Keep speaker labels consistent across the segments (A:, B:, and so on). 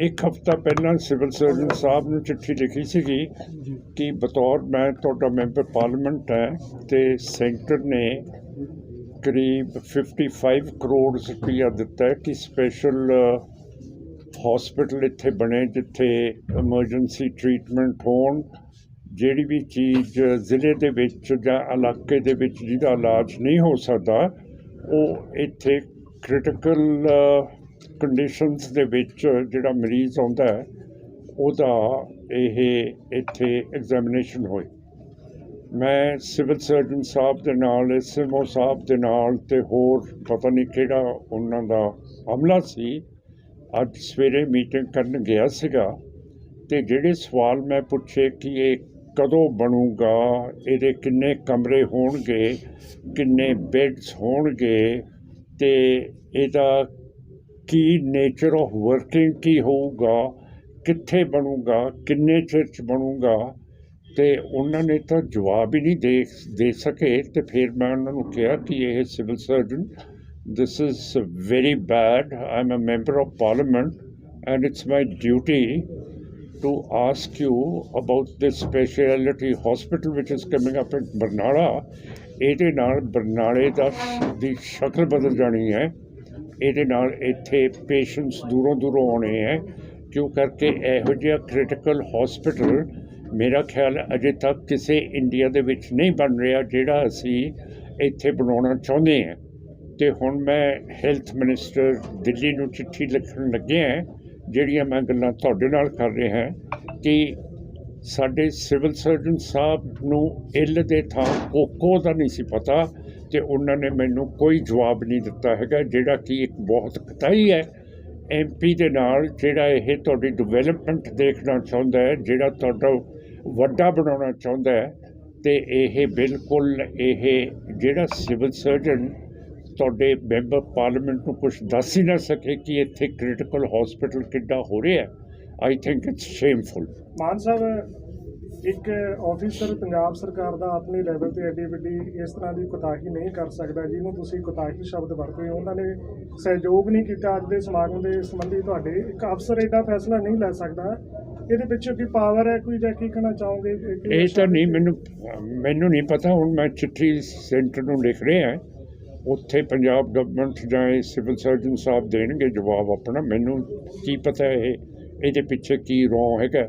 A: ਇੱਕ ਹਫਤਾ ਪਹਿਲਾਂ ਸਿਵਲ ਸਰਜਨ ਸਾਹਿਬ ਨੂੰ ਚਿੱਠੀ ਲਿਖੀ ਸੀਗੀ ਕਿ ਬਤੌਰ ਮੈਂ ਤੁਹਾਡਾ ਮੈਂਬਰ ਪਾਰਲੀਮੈਂਟ ਹੈ ਤੇ ਸੈਂਟਰ ਨੇ ਕਰੀਬ 55 ਕਰੋੜ ਰੁਪਈਆ ਦਿੱਤਾ ਕਿ ਸਪੈਸ਼ਲ ਹਸਪੀਟਲ ਇੱਥੇ ਬਣੇ ਜਿੱਥੇ ਐਮਰਜੈਂਸੀ ਟ੍ਰੀਟਮੈਂਟ ਹੋਣ। ਜਿਹੜੀ ਵੀ ਚੀਜ਼ ਜ਼ਿਲ੍ਹੇ ਦੇ ਵਿੱਚ ਜਾਂ ਇਲਾਕੇ ਦੇ ਵਿੱਚ ਜਿਹਦਾ ਇਲਾਜ ਨਹੀਂ ਹੋ ਸਕਦਾ ਉਹ ਇੱਥੇ ਕ੍ਰਿਟੀਕਲ ਕੰਡੀਸ਼ਨਸ ਦੇ ਵਿੱਚ ਜਿਹੜਾ ਮਰੀਜ਼ ਆਉਂਦਾ ਹੈ, ਉਹਦਾ ਇਹ ਇੱਥੇ ਐਗਜ਼ਾਮੀਨੇਸ਼ਨ ਹੋਏ। ਮੈਂ ਸਿਵਲ ਸਰਜਨ ਸਾਹਿਬ ਦੇ ਨਾਲ ਐਸਐਮਓ ਸਾਹਿਬ ਦੇ ਨਾਲ ਤੇ ਹੋਰ ਪਤਾ ਨਹੀਂ ਕਿਹੜਾ ਉਹਨਾਂ ਦਾ ਹਮਲਾ ਸੀ। ਅੱਜ ਸਵੇਰੇ ਮੀਟਿੰਗ ਕਰਨ ਗਿਆ ਸੀਗਾ ਤੇ ਜਿਹੜੇ ਸਵਾਲ ਮੈਂ ਪੁੱਛੇ ਕਿ ਇਹ ਕਦੋਂ ਬਣੂਗਾ, ਇਹਦੇ ਕਿੰਨੇ ਕਮਰੇ ਹੋਣਗੇ, ਕਿੰਨੇ ਬੈੱਡਸ ਹੋਣਗੇ ਤੇ ਇਹਦਾ ਕੀ ਨੇਚਰ ਆਫ ਵਰਕਿੰਗ ਕੀ ਹੋਊਗਾ ਕਿੱਥੇ ਬਣੂਗਾ ਕਿੰਨੇ ਚਿਰ 'ਚ ਬਣੂਗਾ ਤੇ ਉਹਨਾਂ ਨੇ ਤਾਂ ਜਵਾਬ ਹੀ ਨਹੀਂ ਦੇ ਦੇ ਸਕੇ ਤੇ ਫਿਰ ਮੈਂ ਉਹਨਾਂ ਨੂੰ ਕਿਹਾ ਕਿ ਇਹ civil surgeon this is very bad i'm a member of parliament and it's my duty to ask you about this specialty hospital which is coming up in Barnala ਇਹਦੇ ਨਾਲ ਬਰਨਾਲੇ ਦਾ ਦੀ ਸ਼ਕਲ ਬਦਲ ਜਾਣੀ ਹੈ ਇਹਦੇ ਨਾਲ ਇੱਥੇ ਪੇਸ਼ੈਂਟਸ ਦੂਰੋਂ ਦੂਰੋਂ ਆਉਣੇ ਹੈ, ਕਿਉਂ ਕਰਕੇ ਇਹੋ ਜਿਹਾ ਕ੍ਰਿਟੀਕਲ ਹਸਪੀਟਲ ਮੇਰਾ ਖਿਆਲ ਅਜੇ ਤੱਕ ਕਿਸੇ ਇੰਡੀਆ ਦੇ ਵਿੱਚ ਨਹੀਂ ਬਣ ਰਿਹਾ ਜਿਹੜਾ ਅਸੀਂ ਇੱਥੇ ਬਣਾਉਣਾ ਚਾਹੁੰਦੇ ਹਾਂ। ਤੇ ਹੁਣ ਮੈਂ ਹੈਲਥ ਮਿਨਿਸਟਰ ਦਿੱਲੀ ਨੂੰ ਚਿੱਠੀ ਲਿਖਣ ਲੱਗਿਆ ਜਿਹੜੀਆਂ ਮੈਂ ਗੱਲਾਂ ਤੁਹਾਡੇ ਨਾਲ ਕਰ ਰਿਹਾ ਹਾਂ ਕਿ ਸਾਡੇ ਸਿਵਲ ਸਰਜਨ ਸਾਹਿਬ ਨੂੰ ਇੱਲ ਦੇ ਥਾਂ ਕੋਕੋ ਦਾ ਨਹੀਂ ਸੀ ਪਤਾ ਤੇ ਉਹਨਾਂ ਨੇ ਮੈਨੂੰ ਕੋਈ ਜਵਾਬ ਨਹੀਂ ਦਿੱਤਾ ਹੈਗਾ, ਜਿਹੜਾ ਕਿ ਇੱਕ ਬਹੁਤ ਕਤਾਈ ਹੈ। ਐਮਪੀ ਦੇ ਨਾਲ ਜਿਹੜਾ ਇਹ ਤੁਹਾਡੀ ਡਿਵੈਲਪਮੈਂਟ ਦੇਖਣਾ ਚਾਹੁੰਦਾ ਹੈ, ਜਿਹੜਾ ਤੁਹਾਡਾ ਵੱਡਾ ਬਣਾਉਣਾ ਚਾਹੁੰਦਾ ਹੈ, ਤੇ ਇਹ ਬਿਲਕੁਲ ਇਹ ਜਿਹੜਾ ਸਿਵਲ ਸਰਜਨ ਤੁਹਾਡੇ ਮੈਂਬਰ ਪਾਰਲੀਮੈਂਟ ਨੂੰ ਕੁਝ ਦੱਸ ਹੀ ਨਾ ਸਕੇ ਕਿ ਇੱਥੇ ਕ੍ਰਿਟੀਕਲ ਹਸਪੀਟਲ ਕਿੱਡਾ ਹੋ ਰਿਹਾ I think it's shameful
B: Mann Sahib ਇੱਕ ਆਫੀਸਰ ਪੰਜਾਬ ਸਰਕਾਰ ਦਾ ਆਪਣੇ ਲੈਵਲ ਤੇ ਐਡੀ ਵੱਡੀ ਇਸ ਤਰ੍ਹਾਂ ਦੀ ਕੁਤਾਹੀ ਨਹੀਂ ਕਰ ਸਕਦਾ ਜਿਹਨੂੰ ਤੁਸੀਂ ਕੁਤਾਹੀ ਸ਼ਬਦ ਵਰਤੇ ਉਹਨਾਂ ਨੇ ਸਹਿਯੋਗ ਨਹੀਂ ਕੀਤਾ ਅੱਜ ਦੇ ਸਮਾਗਮ ਦੇ ਸੰਬੰਧੀ ਤੁਹਾਡੇ। ਇੱਕ ਅਫਸਰ ਐਡਾ ਫੈਸਲਾ ਨਹੀਂ ਲੈ ਸਕਦਾ। ਇਹਦੇ ਪਿੱਛੇ ਕੀ ਪਾਵਰ ਹੈ ਕੋਈ ਜਾਂ ਕੀ ਕਹਿਣਾ ਚਾਹੋਗੇ?
A: ਇਹ ਤਾਂ ਨਹੀਂ ਮੈਨੂੰ ਮੈਨੂੰ ਨਹੀਂ ਪਤਾ। ਹੁਣ ਮੈਂ ਚਿੱਠੀ ਸੈਂਟਰ ਨੂੰ ਲਿਖ ਰਿਹਾ ਉੱਥੇ ਪੰਜਾਬ ਗਵਰਨਮੈਂਟ ਜਾਂ ਸਿਵਲ ਸਰਜਨ ਸਾਹਿਬ ਦੇਣਗੇ ਜਵਾਬ ਆਪਣਾ। ਮੈਨੂੰ ਕੀ ਪਤਾ ਇਹ ਇਹਦੇ ਪਿੱਛੇ ਕੀ ਰੋਂ ਹੈਗਾ।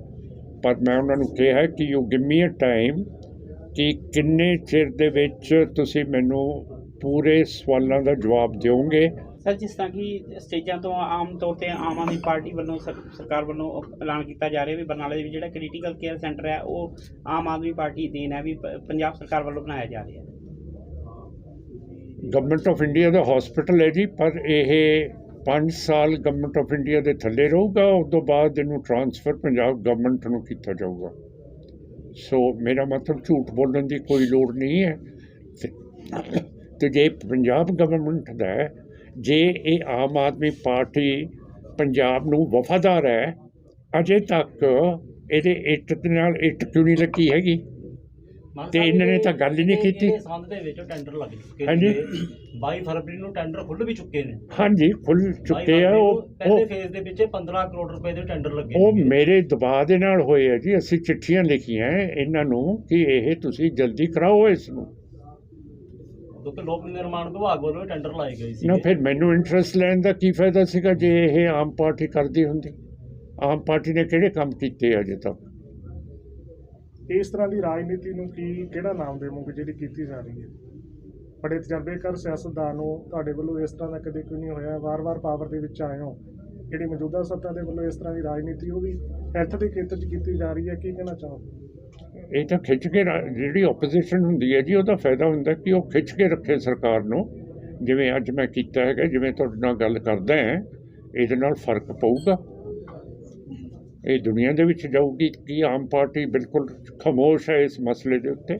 A: ਪਰ ਮੈਂ ਉਹਨਾਂ ਨੂੰ ਕਿਹਾ ਕਿ you give me a time ਕਿ ਕਿੰਨੇ ਚਿਰ ਦੇ ਵਿੱਚ ਤੁਸੀਂ ਮੈਨੂੰ ਪੂਰੇ ਸਵਾਲਾਂ ਦਾ ਜਵਾਬ ਦਿਓਗੇ?
C: ਸਰ ਜਿਸ ਤਰ੍ਹਾਂ ਕਿ ਸਟੇਜਾਂ ਤੋਂ ਆਮ ਤੌਰ ਤੇ ਆਮ ਆਦਮੀ ਪਾਰਟੀ ਵੱਲੋਂ ਸਰ- ਸਰਕਾਰ ਵੱਲੋਂ ਐਲਾਨ ਕੀਤਾ ਜਾ ਰਿਹਾ ਵੀ ਬਰਨਾਲੇ ਦੇ ਵਿੱਚ ਜਿਹੜਾ ਕ੍ਰਿਟੀਕਲ ਕੇਅਰ ਸੈਂਟਰ ਹੈ ਉਹ ਆਮ ਆਦਮੀ ਪਾਰਟੀ ਦੇਣ ਹੈ ਵੀ ਪੰਜਾਬ ਸਰਕਾਰ ਵੱਲੋਂ ਬਣਾਇਆ ਜਾ ਰਿਹਾ ਹੈ।
A: ਗਵਰਨਮੈਂਟ ਆਫ ਇੰਡੀਆ ਦਾ ਹਸਪੀਟਲ ਹੈ ਜੀ ਪਰ ਇਹ 5 ਸਾਲ ਗਵਰਨਮੈਂਟ ਆਫ ਇੰਡੀਆ ਦੇ ਥੱਲੇ ਰਹੂਗਾ, ਉਸ ਤੋਂ ਬਾਅਦ ਇਹਨੂੰ ਟ੍ਰਾਂਸਫਰ ਪੰਜਾਬ ਗਵਰਨਮੈਂਟ ਨੂੰ ਕੀਤਾ ਜਾਊਗਾ। ਸੋ ਮੇਰਾ ਮਤਲਬ ਝੂਠ ਬੋਲਣ ਦੀ ਕੋਈ ਲੋੜ ਨਹੀਂ ਹੈ। ਤੇ- ਜੇ ਪੰਜਾਬ ਗਵਰਨਮੈਂਟ ਦਾ ਜੇ ਇਹ ਆਮ ਆਦਮੀ ਪਾਰਟੀ ਪੰਜਾਬ ਨੂੰ ਵਫਾਦਾਰ ਹੈ, ਅਜੇ ਤੱਕ ਇਹਦੇ ਇੱਟ ਦੇ ਨਾਲ ਇੱਟ ਕਿਉਂ ਨਹੀਂ ਲੱਗੀ ਹੈਗੀ? ਤੇ ਇਹਨਾਂ ਨੇ ਤਾਂ ਗੱਲ ਹੀ ਨਹੀਂ ਕੀਤੀ।
D: ਸੰਦ ਦੇ ਵਿੱਚ ਟੈਂਡਰ ਲੱਗ ਚੁੱਕੇ
A: ਹਾਂਜੀ।
D: ਨੇ 22 ਫਰਵਰੀ ਨੂੰ ਟੈਂਡਰ ਖੁੱਲ ਵੀ ਚੁੱਕੇ ਨੇ
A: ਹਾਂਜੀ ਖੁੱਲ
D: 22
A: ਚੁੱਕੇ ਆ
D: ਫਰਵਰੀ
A: ਉਹ
D: ਪਹਿਲੇ
A: ਉਹ
D: ਫੇਜ਼ ਦੇ ਵਿੱਚ 15 ਕਰੋੜ ਰੁਪਏ ਦੇ ਟੈਂਡਰ ਲੱਗੇ
A: ਉਹ। ਮੇਰੇ ਦਬਾਅ ਦੇ ਨਾਲ ਹੋਏ ਆ ਜੀ ਅਸੀਂ ਚਿੱਠੀਆਂ ਲਿਖੀਆਂ ਇਹਨਾਂ ਨੂੰ ਕਿ ਇਹ ਤੁਸੀਂ ਜਲਦੀ ਕਰਾਓ ਇਸ ਨੂੰ
D: ਕਿਉਂਕਿ ਲੋਕ ਨਿਰਮਾਣ ਵਿਭਾਗ ਵੱਲੋਂ ਇਹ ਟੈਂਡਰ ਲਾਏ ਗਏ ਸੀ
A: ਨਾ ਫਿਰ ਮੈਨੂੰ ਇੰਟਰਸਟ ਲੈਣ ਦਾ ਕੀ ਫਾਇਦਾ ਸੀਗਾ ਜੇ ਇਹ ਆਮ ਪਾਰਟੀ ਕਰਦੀ ਹੁੰਦੀ ਆਮ ਪਾਰਟੀ ਨੇ ਕਿਹੜੇ ਕੰਮ ਕੀਤੇ ਅਜੇ ਤੱਕ
B: ਇਸ ਤਰ੍ਹਾਂ ਦੀ ਰਾਜਨੀਤੀ ਨੂੰ ਕੀ, ਕਿਹੜਾ ਨਾਮ ਦੇਵੋਗੇ ਜਿਹੜੀ ਕੀਤੀ ਜਾ ਰਹੀ ਹੈ? ਬੜੇ ਤਜਰਬੇਕਾਰ ਸਿਆਸਤਦਾਨ ਹੋ, ਤੁਹਾਡੇ ਵੱਲੋਂ ਇਸ ਤਰ੍ਹਾਂ ਦਾ ਕਦੇ ਕੋਈ ਨਹੀਂ ਹੋਇਆ। ਵਾਰ-ਵਾਰ ਪਾਵਰ ਦੇ ਵਿੱਚ ਆਏ ਹੋ। ਜਿਹੜੀ ਮੌਜੂਦਾ ਸੱਤਾ ਦੇ ਵੱਲੋਂ ਇਸ ਤਰ੍ਹਾਂ ਦੀ ਰਾਜਨੀਤੀ, ਉਹ ਵੀ ਹੈਲਥ ਦੇ ਖੇਤਰ 'ਚ ਕੀਤੀ ਜਾ ਰਹੀ ਹੈ, ਕੀ ਕਹਿਣਾ ਚਾਹੋਗੇ?
A: ਇਹ ਤਾਂ ਖਿੱਚ ਕੇ ਰਾ- ਜਿਹੜੀ ਆਪੋਜੀਸ਼ਨ ਹੁੰਦੀ ਹੈ ਜੀ, ਉਹਦਾ ਫਾਇਦਾ ਹੁੰਦਾ ਕਿ ਉਹ ਖਿੱਚ ਕੇ ਰੱਖੇ ਸਰਕਾਰ ਨੂੰ। ਜਿਵੇਂ ਅੱਜ ਮੈਂ ਕੀਤਾ ਹੈਗਾ, ਜਿਵੇਂ ਤੁਹਾਡੇ ਨਾਲ ਗੱਲ ਕਰਦਾ ਹਾਂ, ਇਹਦੇ ਨਾਲ ਫ਼ਰਕ ਪਊਗਾ। ਇਹ ਦੁਨੀਆ ਦੇ ਵਿੱਚ ਜਾਊਗੀ ਕਿ ਆਮ ਪਾਰਟੀ ਬਿਲਕੁਲ ਖਾਮੋਸ਼ ਹੈ ਇਸ ਮਸਲੇ ਦੇ ਉੱਤੇ?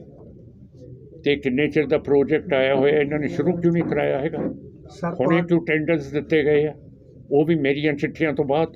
A: ਤੇ ਕਿੰਨੇ ਚਿਰ ਦਾ ਪ੍ਰੋਜੈਕਟ ਆਇਆ ਹੋਇਆ ਇਹਨਾਂ ਨੇ ਸ਼ੁਰੂ ਕਿਉਂ ਨਹੀਂ ਕਰਾਇਆ ਹੈਗਾ? ਹੁਣੇ ਕਿਉਂ ਟੈਂਡਰਸ ਦਿੱਤੇ ਗਏ ਆ ਉਹ ਵੀ ਮੇਰੀਆਂ ਚਿੱਠੀਆਂ ਤੋਂ ਬਾਅਦ।